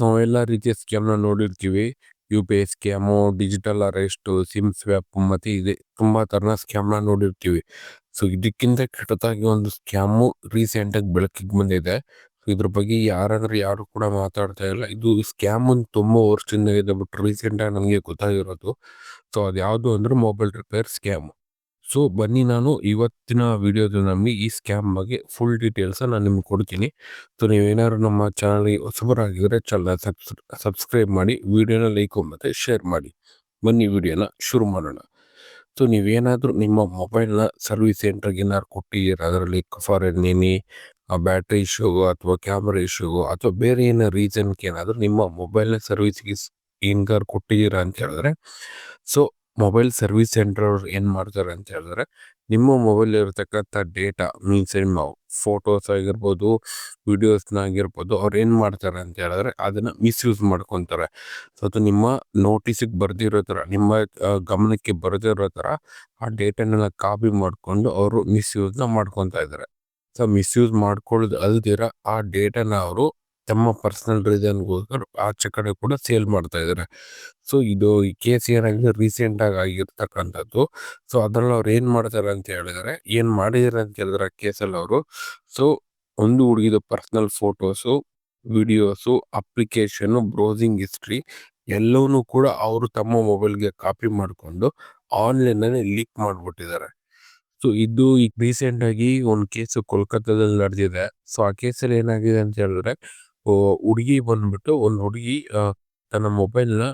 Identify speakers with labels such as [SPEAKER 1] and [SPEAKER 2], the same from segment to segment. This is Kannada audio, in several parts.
[SPEAKER 1] ನಾವೆಲ್ಲ ರೀತಿಯ ಸ್ಕ್ಯಾಮ್‌ನ ನೋಡಿರ್ತೀವಿ. UPI scam, digital arrest, SIM swap ಮತ್ತೆ ಇದೆ ತುಂಬಾ ತರನ ಸ್ಕ್ಯಾಮ್‌ನ ನೋಡಿರ್ತೀವಿ. ಸೊ ಇದಕ್ಕಿಂತ ಕೆಟ್ಟದಾಗಿ ಒಂದು ಸ್ಕ್ಯಾಮು ರೀಸೆಂಟಾಗಿ ಬೆಳಕಿಗೆ ಬಂದಿದೆ. ಇದ್ರ ಬಗ್ಗೆ ಯಾರಂದ್ರೆ ಯಾರು ಕೂಡ ಮಾತಾಡ್ತಾ ಇಲ್ಲ. ಇದು ಸ್ಕ್ಯಾಮ್ ಒಂದು ತುಂಬಾ ವರ್ಷದಿಂದ ಇದೆ ಬಟ್ ರೀಸೆಂಟಾಗಿ ನಮಗೆ ಗೊತ್ತಾಗಿರೋದು. ಸೊ ಅದ್ಯಾವುದು ಅಂದ್ರೆ ಮೊಬೈಲ್ ರಿಪೇರ್ ಸ್ಕ್ಯಾಮ್. ಸೊ ಬನ್ನಿ ನಾನು ಇವತ್ತಿನ ವಿಡಿಯೋದಲ್ಲಿ ನಮಗೆ ಈ ಸ್ಕ್ಯಾಮ್ ಬಗ್ಗೆ ಫುಲ್ ಡೀಟೇಲ್ಸ್ ನಾನು ನಿಮ್ಗೆ ಕೊಡ್ತೀನಿ. ಸೊ ನೀವೇನಾದ್ರು ನಮ್ಮ ಚಾನಲ್‌ಗೆ ಹೊಸಬರಾಗಿದ್ದರೆ ಚಾನಲ್ ಸಬ್ಸ್ ಸಬ್ಸ್ಕ್ರೈಬ್ ಮಾಡಿ, ವಿಡಿಯೋನ ಲೈಕ್ ಮತ್ತು ಶೇರ್ ಮಾಡಿ. ಬನ್ನಿ ವಿಡಿಯೋನ ಶುರು ಮಾಡೋಣ. ಸೊ ನೀವೇನಾದರೂ ನಿಮ್ಮ ಮೊಬೈಲ್‌ನ ಸರ್ವಿಸ್ ಸೆಂಟರ್‌ಗೆ ಏನಾದ್ರು ಕೊಟ್ಟಿದ್ದೀರ ಅದರಲ್ಲಿ ಫಾರ್ ಆ ಬ್ಯಾಟ್ರಿ ಇಶ್ಯೂಗೋ ಅಥವಾ ಕ್ಯಾಮ್ರಾ ಇಶ್ಯೂಗೋ ಅಥವಾ ಬೇರೆ ಏನೋ ರೀಸನ್‌ಗೆ ಏನಾದರೂ ನಿಮ್ಮ ಮೊಬೈಲ್‌ನ ಸರ್ವಿಸ್‌ಗೆ ಏನಾರು ಕೊಟ್ಟಿದ್ದೀರಾ ಅಂತ ಹೇಳಿದ್ರೆ ಸೊ ಮೊಬೈಲ್ ಸರ್ವಿಸ್ ಸೆಂಟರ್ ಅವ್ರು ಏನು ಮಾಡ್ತಾರೆ ಅಂತ ಹೇಳಿದ್ರೆ, ನಿಮ್ಮ ಮೊಬೈಲ್ ಇರತಕ್ಕಂಥ ಡೇಟಾ ಮೀನ್ಸ್ ನಿಮ್ಮ ಫೋಟೋಸ್ ಆಗಿರ್ಬೋದು ವಿಡಿಯೋಸ್ನ ಆಗಿರ್ಬೋದು ಅವ್ರು ಏನು ಮಾಡ್ತಾರೆ ಅಂತ ಹೇಳಿದ್ರೆ, ಅದನ್ನು ಮಿಸ್ಯೂಸ್ ಮಾಡ್ಕೊತಾರೆ. ಸೊ ಅದು ನಿಮ್ಮ ನೋಟಿಸಿಗೆ ಬರ್ದಿರೋ ಥರ ನಿಮ್ಮ ಗಮನಕ್ಕೆ ಬರದಿರೋ ಥರ ಆ ಡೇಟಾನೆಲ್ಲ ಕಾಪಿ ಮಾಡಿಕೊಂಡು ಅವರು ಮಿಸ್ಯೂಸ್ನ ಮಾಡ್ಕೊತಾ ಇದ್ದಾರೆ. ಸೊ ಮಿಸ್ಯೂಸ್ ಮಾಡ್ಕೊಳ್ಳೋದು ಅಲ್ದಿರ ಆ ಡೇಟಾನ ಅವರು ತಮ್ಮ ಪರ್ಸನಲ್ ರೀಸನ್ಗೋಸ್ಕರ ಆಚೆ ಕಡೆ ಕೂಡ ಸೇಲ್ ಮಾಡ್ತಾ ಇದ್ದಾರೆ. ಸೊ ಇದು ಈ ಕೇಸ್ ಏನಾಗಿದೆ ರೀಸೆಂಟ್ ಆಗಿ ಆಗಿರ್ತಕ್ಕಂಥದ್ದು. ಸೊ ಅದ್ರಲ್ಲಿ ಅವ್ರು ಏನು ಮಾಡ್ತಾರೆ ಅಂತ ಹೇಳಿದರೆ, ಏನು ಮಾಡಿದ್ದಾರೆ ಅಂತ ಹೇಳಿದ್ರೆ ಕೇಸಲ್ಲಿ ಅವರು ಸೊ ಒಂದು ಹುಡುಗಿದು personal photos videos application browsing history ಎಲ್ಲವನ್ನೂ ಕೂಡ ಅವರು ತಮ್ಮ ಮೊಬೈಲ್ಗೆ ಕಾಪಿ ಮಾಡಿಕೊಂಡು ಆನ್ಲೈನಲ್ಲಿ ಲೀಕ್ ಮಾಡಿಬಿಟ್ಟಿದ್ದಾರೆ. ಸೊ ಇದು ಈಗ ರೀಸೆಂಟ್ ಆಗಿ ಒಂದು ಕೇಸು ಕೋಲ್ಕತ್ತಾದಲ್ಲಿ ನಡೆದಿದೆ. ಸೊ ಆ ಕೇಸಲ್ಲಿ ಏನಾಗಿದೆ ಅಂತ ಹೇಳಿದ್ರೆ ಹುಡುಗಿ ಬಂದ್ಬಿಟ್ಟು ಒಂದು ಹುಡುಗಿ ತನ್ನ ಮೊಬೈಲ್‌ನ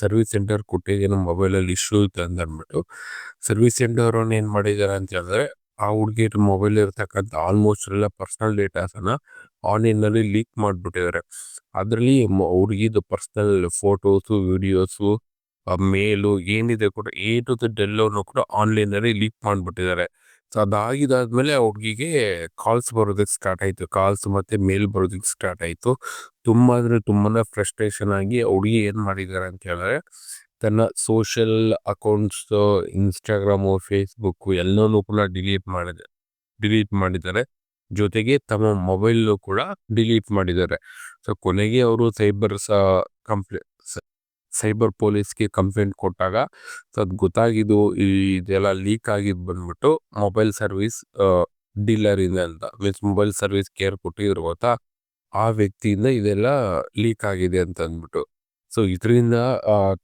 [SPEAKER 1] ಸರ್ವಿಸ್ ಸೆಂಟರ್ ಕೊಟ್ಟಿದ್ದೀನಿ ಮೊಬೈಲಲ್ಲಿ ಇಶ್ಯೂ ಇತ್ತು ಅಂತ ಅಂದ್ಬಿಟ್ಟು. ಸರ್ವಿಸ್ ಸೆಂಟರ್ ಏನು ಮಾಡಿದ್ದಾರೆ ಅಂತ ಹೇಳಿದ್ರೆ, ಆ ಹುಡುಗಿಯ ಮೊಬೈಲ್ ಇರ್ತಕ್ಕಂಥ ಆಲ್ಮೋಸ್ಟ್ ಎಲ್ಲ ಪರ್ಸನಲ್ ಡೇಟಾಸನ್ನ ಆನ್ಲೈನಲ್ಲಿ ಲೀಕ್ ಮಾಡಿಬಿಟ್ಟಿದ್ದಾರೆ ಅದರಲ್ಲಿ ಹುಡುಗಿದು ಪರ್ಸನಲ್ ಫೋಟೋಸು, ವಿಡಿಯೋಸು ಮೇಲು ಏನಿದೆ ಕೂಡ, ಎ ಟು ದ ಎಲ್ಲವನ್ನು ಕೂಡ ಆನ್ಲೈನಲ್ಲಿ ಲೀಕ್ ಮಾಡಿಬಿಟ್ಟಿದ್ದಾರೆ ಅದಾಗಿದಾದ್ಮೇಲೆ ಆ ಹುಡುಗಿಗೆ ಕಾಲ್ಸ್ ಬರೋದಕ್ಕೆ ಸ್ಟಾರ್ಟ್ ಆಯಿತು. ಕಾಲ್ಸ್ ಮತ್ತು ಮೇಲ್ ಬರೋದಕ್ಕೆ ಸ್ಟಾರ್ಟ್ ಆಯಿತು. ತುಂಬ ಅಂದರೆ ತುಂಬಾ ಫ್ರಸ್ಟ್ರೇಷನ್ ಆಗಿ ಹುಡುಗಿ ಏನು ಮಾಡಿದ್ದಾರೆ ಅಂತ ಹೇಳಿದ್ರೆ, ತನ್ನ ಸೋಷಿಯಲ್ ಅಕೌಂಟ್ಸು ಇನ್ಸ್ಟಾಗ್ರಾಮು ಫೇಸ್ಬುಕ್ಕು ಎಲ್ಲನೂ ಕೂಡ ಡಿಲೀಟ್ ಮಾಡಿದೆ. ಡಿಲೀಟ್ ಮಾಡಿದ್ದಾರೆ. ಜೊತೆಗೆ ತಮ್ಮ ಮೊಬೈಲು ಕೂಡ ಡಿಲೀಟ್ ಮಾಡಿದ್ದಾರೆ. ಸೊ ಕೊನೆಗೆ ಅವರು ಸೈಬರ್ ಸಹ ಕಂಪ್ಲೇ ಸೈಬರ್ ಪೊಲೀಸ್ಗೆ ಕಂಪ್ಲೇಂಟ್ ಕೊಟ್ಟಾಗ ಸೊ ಅದು ಗೊತ್ತಾಗಿದ್ದು ಇದೆಲ್ಲ ಲೀಕ್ ಆಗಿದ್ದು ಬಂದ್ಬಿಟ್ಟು ಮೊಬೈಲ್ ಸರ್ವಿಸ್ ಡೀಲರ್ ಇದೆ ಅಂತ, ಮೀನ್ಸ್ ಮೊಬೈಲ್ ಸರ್ವಿಸ್ ಕೇರ್ ಕೊಟ್ಟಿದ್ರು ಗೊತ್ತಾ? ಆ ವ್ಯಕ್ತಿಯಿಂದ ಇದೆಲ್ಲ ಲೀಕ್ ಆಗಿದೆ ಅಂತ ಅಂದ್ಬಿಟ್ಟು. ಸೊ, ಇದರಿಂದ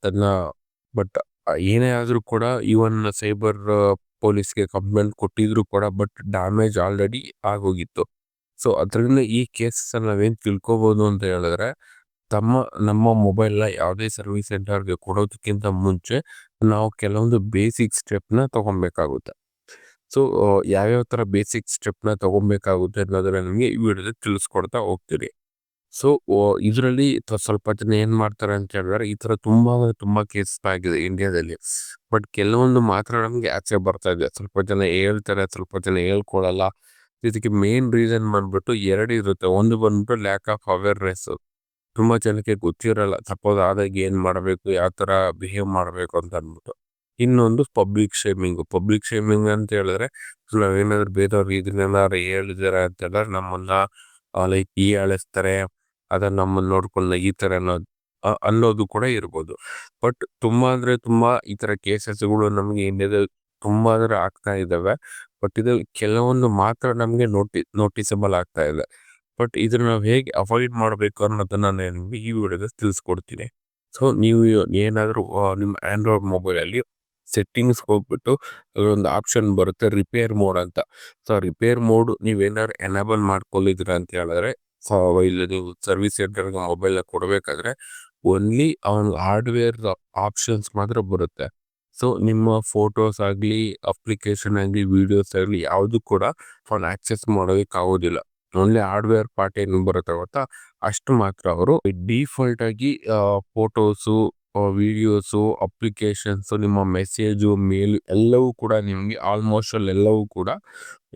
[SPEAKER 1] ತನ್ನ, ಬಟ್ ಏನೇ ಆದರೂ ಕೂಡ ಈವನ್ ಸೈಬರ್ ಪೊಲೀಸ್ಗೆ ಕಂಪ್ಲೇಂಟ್ ಕೊಟ್ಟಿದ್ರು ಕೂಡ ಬಟ್ ಡ್ಯಾಮೇಜ್ ಆಲ್ರೆಡಿ ಆಗೋಗಿತ್ತು. ಸೊ, ಅದರಿಂದ ಈ ಕೇಸಸ್ ನಾವೇನು ತಿಳ್ಕೊಬೋದು ಅಂತ ಹೇಳಿದ್ರೆ ತಮ್ಮ ನಮ್ಮ ಮೊಬೈಲ್‌ನ ಯಾವುದೇ ಸರ್ವಿಸ್ ಸೆಂಟರ್‌ಗೆ ಕೊಡೋದಕ್ಕಿಂತ ಮುಂಚೆ ನಾವು ಕೆಲವೊಂದು ಬೇಸಿಕ್ ಸ್ಟೆಪ್‌ನ ತಗೊಬೇಕಾಗುತ್ತೆ. ಸೊ ಯಾವ್ಯಾವ ಥರ ಬೇಸಿಕ್ ಸ್ಟೆಪ್‌ನ ತಗೊಬೇಕಾಗುತ್ತೆ ಅನ್ನೋದನ್ನ ನಿಮಗೆ ಈ ವಿಡಿಯೋದಲ್ಲಿ ತಿಳಿಸ್ಕೊಡ್ತಾ ಹೋಗ್ತೀರಿ ಸೊ ಇದರಲ್ಲಿ ಸ್ವಲ್ಪ ಜನ ಏನು ಮಾಡ್ತಾರೆ ಅಂತ ಹೇಳಿದ್ರೆ ಈ ಥರ ತುಂಬಾ ತುಂಬಾ ಕೇಸ್ ಆಗಿದೆ ಇಂಡಿಯಾದಲ್ಲಿ. ಬಟ್ ಕೆಲವೊಂದು ಮಾತ್ರ ನಮಗೆ ಆಚೆ ಬರ್ತಾ ಇದೆ. ಸ್ವಲ್ಪ ಜನ ಹೇಳ್ತಾರೆ, ಸ್ವಲ್ಪ ಜನ ಹೇಳ್ಕೊಳಲ್ಲ. ಇದಕ್ಕೆ ಮೇನ್ ರೀಸನ್ ಬಂದ್ಬಿಟ್ಟು ಎರಡು ಇರುತ್ತೆ. ಒಂದು ಬಂದ್ಬಿಟ್ಟು ಲ್ಯಾಕ್ ಆಫ್ ಅವೇರ್‌ನೆಸ್. ತುಂಬಾ ಜನಕ್ಕೆ ಗೊತ್ತಿರಲ್ಲ ತಪ್ಪೋದಾದಾಗ ಏನ್ ಮಾಡಬೇಕು, ಯಾವ ಥರ ಬಿಹೇವ್ ಮಾಡಬೇಕು ಅಂತ ಅಂದ್ಬಿಟ್ಟು. ಇನ್ನೊಂದು ಪಬ್ಲಿಕ್ ಶೇಮಿಂಗ್ ಪಬ್ಲಿಕ್ ಶೇಮಿಂಗ್ ಅಂತ ಹೇಳಿದ್ರೆ, ನಾವೇನಾದ್ರು ಬೇರೆಯವ್ರಿಗೆ ಇದನ್ನೇನಾದ್ರು ಹೇಳಿದಾರೆ ಅಂತ ಹೇಳಿದ್ರೆ, ನಮ್ಮನ್ನ ಲೈಕ್ ಈ ಅಳಿಸ್ತಾರೆ ಅದನ್ನ ನಮ್ಮನ್ನ ನೋಡ್ಕೊಳ್ಳ ಈ ತರ ಅನ್ನೋದು ಅನ್ನೋದು ಕೂಡ ಇರ್ಬೋದು. ಬಟ್ ತುಂಬಾ ಅಂದ್ರೆ ತುಂಬಾ ಈ ತರ ಕೇಸಸ್ಗಳು ನಮಗೆ ಏನಿದೆ ತುಂಬಾ ಅಂದ್ರೆ ಆಗ್ತಾ ಇದಾವೆ ಬಟ್ ಇದು ಕೆಲವೊಂದು ಮಾತ್ರ ನಮಗೆ ನೋಟಿ ನೋಟಿಸಬಲ್ ಆಗ್ತಾ ಇದೆ. ಬಟ್ ಇದನ್ನ ನಾವು ಹೇಗೆ ಅವಾಯ್ಡ್ ಮಾಡಬೇಕು ಅನ್ನೋದನ್ನ ನಾನು ಈ ವಿಡಿಯೋದಲ್ಲಿ ತಿಳಿಸ್ಕೊಡ್ತೀನಿ. ಸೊ ನೀವು ಏನಾದರೂ ನಿಮ್ಮ ಆಂಡ್ರಾಯ್ಡ್ ಮೊಬೈಲಲ್ಲಿ ಸೆಟ್ಟಿಂಗ್ಸ್ ಹೋಗ್ಬಿಟ್ಟು ಅದೊಂದು ಆಪ್ಷನ್ ಬರುತ್ತೆ ರಿಪೇರ್ ಮೋಡ್ ಅಂತ. ಸೊ ರಿಪೇರ್ ಮೋಡ್ ನೀವೇನಾದ್ರು ಎನೇಬಲ್ ಮಾಡ್ಕೊಂಡಿದ್ದೀರಾ ಅಂತ ಹೇಳಿದ್ರೆ ಇಲ್ಲಿ ನೀವು ಸರ್ವಿಸ್ ಸೆಂಟರ್ಗೆ ಮೊಬೈಲ್ ಕೊಡಬೇಕಾದ್ರೆ ಓನ್ಲಿ ಅವನ್ ಹಾರ್ಡ್ವೇರ್ ಆಪ್ಷನ್ಸ್ ಮಾತ್ರ ಬರುತ್ತೆ. ಸೊ ನಿಮ್ಮ ಫೋಟೋಸ್ ಆಗಲಿ ಅಪ್ಲಿಕೇಶನ್ ಆಗಲಿ ವಿಡಿಯೋಸ್ ಆಗಲಿ ಯಾವುದು ಕೂಡ ಫೋನ್ ಆಕ್ಸೆಸ್ ಮಾಡೋದಕ್ಕೆ ಆಗೋದಿಲ್ಲ. ಓನ್ಲಿ ಹಾರ್ಡ್ವೇರ್ ಪಾರ್ಟ್ ಏನು ಬರುತ್ತೆ ಗೊತ್ತಾ? ಅಷ್ಟು ಮಾತ್ರ ಅವರು ಡಿಫಾಲ್ಟ್ ಆಗಿ ಫೋಟೋಸು ವಿಡಿಯೋಸು ಅಪ್ಲಿಕೇಶನ್ಸು ನಿಮ್ಮ ಮೆಸೇಜು, ಮೇಲ್ ಎಲ್ಲವೂ ಕೂಡ ನಿಮಗೆ ಆಲ್ಮೋಸ್ಟ್ ಅಲ್ಲಿ ಎಲ್ಲವೂ ಕೂಡ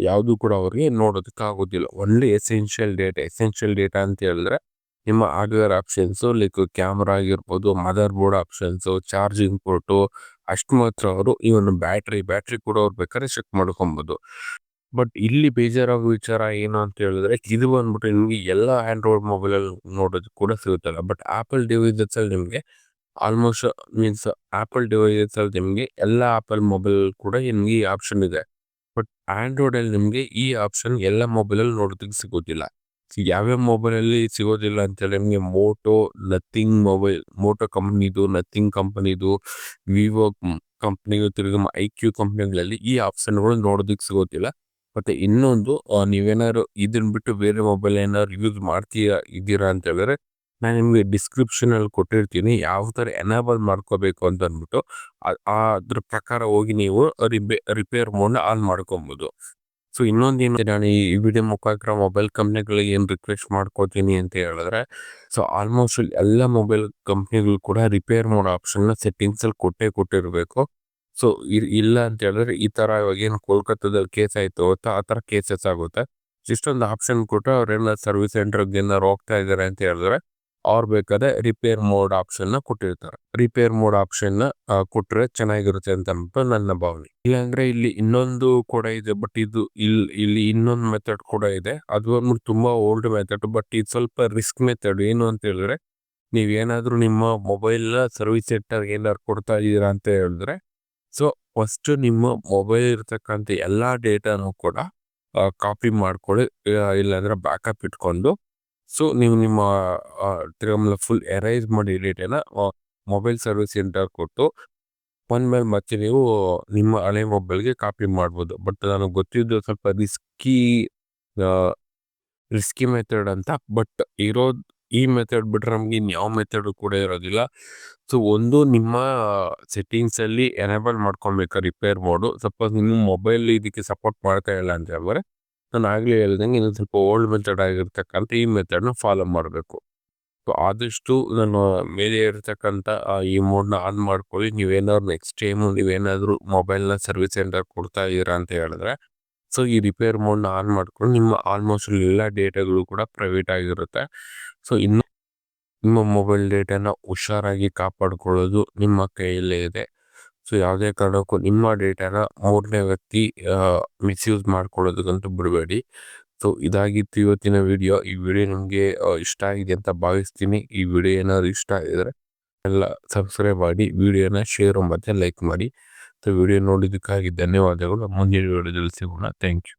[SPEAKER 1] ಯಾವುದು ಕೂಡ ಅವರಿಗೆ ನೋಡೋದಕ್ಕೆ ಆಗೋದಿಲ್ಲ only essential data essential data ಅಂತ ಹೇಳಿದ್ರೆ ನಿಮ್ಮ ಹಾರ್ಡ್ವೇರ್ ಆಪ್ಷನ್ಸು, ಲೈಕ್ ಕ್ಯಾಮ್ರಾ ಆಗಿರ್ಬೋದು motherboard options, charging port, ಅಷ್ಟು ಮಾತ್ರ ಅವರು ಈ ಒಂದು ಬ್ಯಾಟ್ರಿ ಬ್ಯಾಟ್ರಿ ಕೂಡ ಅವ್ರು ಬೇಕಾದ್ರೆ ಚೆಕ್ ಮಾಡ್ಕೊಬೋದು. ಬಟ್ ಇಲ್ಲಿ ಬೇಜಾರಾಗೋ ವಿಚಾರ ಏನು ಅಂತ ಹೇಳಿದ್ರೆ, ಇದು ಬಂದ್ಬಿಟ್ಟು ನಿಮಗೆ ಎಲ್ಲ ಆಂಡ್ರಾಯ್ಡ್ ಮೊಬೈಲಲ್ಲಿ ನೋಡೋದು ಕೂಡ ಸಿಗುತ್ತಲ್ಲ. ಬಟ್ ಆಪಲ್ ಡಿವೈಸಸ್ ಅಲ್ಲಿ ನಿಮಗೆ ಆಲ್ಮೋಸ್ಟ್ ಮೀನ್ಸ್ ಆಪಲ್ ಡಿವೈಸಸ್ ಅಲ್ಲಿ ನಿಮಗೆ ಎಲ್ಲ ಆಪಲ್ ಮೊಬೈಲ್ ಕೂಡ ನಿಮಗೆ ಈ ಆಪ್ಷನ್ ಇದೆ. ಬಟ್ ಆಂಡ್ರಾಯ್ಡ್ ಅಲ್ಲಿ ನಿಮಗೆ ಈ ಆಪ್ಷನ್ ಎಲ್ಲ ಮೊಬೈಲಲ್ಲಿ ನೋಡೋದಕ್ಕೆ ಸಿಗೋದಿಲ್ಲ. ಯಾವ್ಯಾವ ಮೊಬೈಲಲ್ಲಿ ಸಿಗೋದಿಲ್ಲ ಅಂತೇಳಿ ನಿಮಗೆ ಮೋಟೋ ನಥಿಂಗ್ ಮೊಬೈಲ್ ಮೋಟೋ ಕಂಪ್ನಿದು ನಥಿಂಗ್ ಕಂಪನಿದು ವಿವೋ ಕಂಪ್ನಿದು ತಿರುಗಿ ಐ ಕ್ಯೂ ಕಂಪ್ನಿಗಳಲ್ಲಿ ಈ ಆಪ್ಷನ್ಗಳು ನೋಡೋದಕ್ಕೆ ಸಿಗೋದಿಲ್ಲ. ಮತ್ತೆ ಇನ್ನೊಂದು ನೀವೇನಾದ್ರು ಇದನ್ನ ಬಿಟ್ಟು ಬೇರೆ ಮೊಬೈಲ್ ಏನಾದ್ರು ಯೂಸ್ ಮಾಡ್ತೀರಾ ಇದ್ದೀರಾ ಅಂತ ಹೇಳಿದ್ರೆ, ನಾನು ನಿಮಗೆ ಡಿಸ್ಕ್ರಿಪ್ಷನ್ ಅಲ್ಲಿ ಕೊಟ್ಟಿರ್ತೀನಿ. ಯಾವ ತರ ಎನಾಬಲ್ ಮಾಡ್ಕೋಬೇಕು ಅಂತ ಅಂದ್ಬಿಟ್ಟು ಅದ್ರ ಪ್ರಕಾರ ಹೋಗಿ ನೀವು ರಿಪೇರ್ ಮೋಡ್ ಆನ್ ಮಾಡ್ಕೊಬೋದು. ಸೊ ಇನ್ನೊಂದು ಏನು, ನಾನು ಈ ವಿಡಿಯೋ ಮುಖಾಂತರ ಮೊಬೈಲ್ ಕಂಪ್ನಿಗಳಿಗೆ ಏನು ರಿಕ್ವೆಸ್ಟ್ ಮಾಡ್ಕೋತೀನಿ ಅಂತ ಹೇಳಿದ್ರೆ ಸೊ ಆಲ್ಮೋಸ್ಟ್ ಎಲ್ಲ ಮೊಬೈಲ್ ಕಂಪ್ನಿಗಳು ಕೂಡ ರಿಪೇರ್ ಮೋಡ್ ಆಪ್ಷನ್ ಸೆಟ್ಟಿಂಗ್ಸಲ್ಲಿ ಕೊಟ್ಟೇ ಕೊಟ್ಟಿರಬೇಕು. ಸೊ ಇಲ್ಲ ಅಂತ ಹೇಳಿದ್ರೆ ಈ ತರ ಇವಾಗ ಏನು ಕೋಲ್ಕತ್ತಾದಲ್ಲಿ ಕೇಸ್ ಆಯ್ತು ಆ ತರ ಕೇಸಸ್ ಆಗುತ್ತೆ. ಇಷ್ಟೊಂದು ಆಪ್ಷನ್ ಕೊಟ್ಟರೆ ಅವ್ರೆಲ್ಲ ಸರ್ವಿಸ್ ಸೆಂಟರ್ ಏನಾದ್ರು ಹೋಗ್ತಾ ಇದಾರೆ ಅಂತ ಹೇಳಿದ್ರೆ, ಅವ್ರು ಬೇಕಾದ್ರೆ ರಿಪೇರ್ ಮೋಡ್ ಆಪ್ಷನ್ನ ಕೊಟ್ಟಿರ್ತಾರೆ. ರಿಪೇರ್ ಮೋಡ್ ಆಪ್ಷನ್ನ ಕೊಟ್ರೆ ಚೆನ್ನಾಗಿರುತ್ತೆ ಅಂತ ಅನ್ಬಿಟ್ಟು ನನ್ನ ಭಾವನೆ. ಇಲ್ಲಾಂದ್ರೆ ಇಲ್ಲಿ ಇನ್ನೊಂದು ಕೂಡ ಇದೆ ಬಟ್ ಇದು ಇಲ್ಲಿ ಇಲ್ಲಿ ಇನ್ನೊಂದು ಮೆಥಡ್ ಕೂಡ ಇದೆ. ಅದು ಬಂದ್ಬಿಟ್ಟು ತುಂಬಾ ಓಲ್ಡ್ ಮೆಥಡ್ ಬಟ್ ಇದು ಸ್ವಲ್ಪ ರಿಸ್ಕ್ ಮೆಥಡ್ ಏನು ಅಂತ ಹೇಳಿದ್ರೆ, ನೀವೇನಾದ್ರೂ ನಿಮ್ಮ ಮೊಬೈಲ್ ಸರ್ವಿಸ್ ಸೆಂಟರ್ ಏನಾದ್ರು ಕೊಡ್ತಾ ಇದ್ದೀರಾ ಅಂತ ಹೇಳಿದ್ರೆ ಸೊ ಫಸ್ಟು ನಿಮ್ಮ ಮೊಬೈಲ್ ಇರ್ತಕ್ಕಂಥ ಎಲ್ಲ ಡೇಟಾನು ಕೂಡ ಕಾಪಿ ಮಾಡ್ಕೊಳ್ಳಿ. ಇಲ್ಲಾಂದ್ರೆ ಬ್ಯಾಕಪ್ ಇಟ್ಕೊಂಡು. ಸೊ ನೀವು ನಿಮ್ಮ ತಿರ್ಗಾ ಫುಲ್ ಎರೈಸ್ ಮಾಡಿ ಡೇಟಾನ ಮೊಬೈಲ್ ಸರ್ವಿಸ್ ಸೆಂಟರ್ ಕೊಟ್ಟು ಮೇಲೆ ಮತ್ತೆ ನೀವು ನಿಮ್ಮ ಹಳೆ ಮೊಬೈಲ್ಗೆ ಕಾಪಿ ಮಾಡ್ಬೋದು. ಬಟ್ ನನಗೆ ಗೊತ್ತಿದ್ದು ಸ್ವಲ್ಪ ರಿಸ್ಕಿ ರಿಸ್ಕಿ ಮೆಥಡ್ ಅಂತ. ಬಟ್ ಇರೋದ್ ಈ ಮೆಥಡ್ ಬಿಟ್ರೆ ನಮ್ಗೆ ಯಾವ ಮೆಥಡ್ ಕೂಡ ಇರೋದಿಲ್ಲ. ಸೊ ಒಂದು ನಿಮ್ಮ ಸೆಟ್ಟಿಂಗ್ಸ್ ಅಲ್ಲಿ ಎನೇಬಲ್ ಮಾಡ್ಕೊಬೇಕು ರಿಪೇರ್ ಮೋಡು ಸಪೋಸ್ ನಿಮ್ಮ ಮೊಬೈಲ್ ಇದಕ್ಕೆ ಸಪೋರ್ಟ್ ಮಾಡ್ತಾ ಇಲ್ಲ ಅಂತ ಹೇಳಿದ್ರೆ, ನಾನು ಆಗಲೇ ಹೇಳ್ದಂಗೆ ಇನ್ನು ಸ್ವಲ್ಪ ಓಲ್ಡ್ ಮೆಥಡ್ ಆಗಿರ್ತಕ್ಕಂಥ ಈ ಮೆಥಡ್ನ ಫಾಲೋ ಮಾಡಬೇಕು. ಸೊ ಆದಷ್ಟು ನಾನು ಮೇಲೆ ಇರತಕ್ಕಂಥ ಈ ಮೋಡ್ನ ಆನ್ ಮಾಡ್ಕೊಳ್ಳಿ. ನೀವೇನಾದ್ರು ನೆಕ್ಸ್ಟ್ ಟೈಮು ನೀವೇನಾದರೂ ಮೊಬೈಲ್ನ ಸರ್ವಿಸ್ ಸೆಂಟರ್ ಕೊಡ್ತಾ ಇದ್ದೀರಾ ಅಂತ ಹೇಳಿದ್ರೆ ಸೊ, ಈ ರಿಪೇರ್ ಮೋಡ್ನ ಆನ್ ಮಾಡ್ಕೊಂಡು ನಿಮ್ಮ ಆಲ್ಮೋಸ್ಟ್ ಎಲ್ಲ ಡೇಟಾಗಳು ಕೂಡ ಪ್ರೈವೇಟ್ ಆಗಿರುತ್ತೆ. ಸೊ, ಇನ್ನು ನಿಮ್ಮ ಮೊಬೈಲ್ ಡೇಟಾನ ಹುಷಾರಾಗಿ ಕಾಪಾಡ್ಕೊಳ್ಳೋದು ನಿಮ್ಮ ಕೈಯಲ್ಲೇ ಇದೆ. ಸೊ, ಯಾವುದೇ ಕಾರಣಕ್ಕೂ ನಿಮ್ಮ ಡೇಟಾನ ಮೂರನೇ ವ್ಯಕ್ತಿ ಮಿಸ್ಯೂಸ್ ಮಾಡ್ಕೊಳ್ಳೋದಕ್ಕಂತೂ ಬಿಡಬೇಡಿ. ಸೊ, ಇದಾಗಿತ್ತು ಇವತ್ತಿನ ವಿಡಿಯೋ. ಈ ವಿಡಿಯೋ ನಿಮಗೆ ಇಷ್ಟ ಆಗಿದೆ ಅಂತ ಭಾವಿಸ್ತೀನಿ. ಈ ವಿಡಿಯೋ ಏನಾದ್ರು ಇಷ್ಟ ಆಗಿದ್ರೆ ಎಲ್ಲ ಸಬ್ಸ್ಕ್ರೈಬ್ ಮಾಡಿ, ವಿಡಿಯೋನ ಶೇರು ಮತ್ತು ಲೈಕ್ ಮಾಡಿ. ಸೊ ವಿಡಿಯೋ ನೋಡಿದ್ದಕ್ಕಾಗಿ ಧನ್ಯವಾದಗಳು. ಮುಂದಿನ ವಿಡಿಯೋದಲ್ಲಿ ಸಿಗೋಣ. Thank you.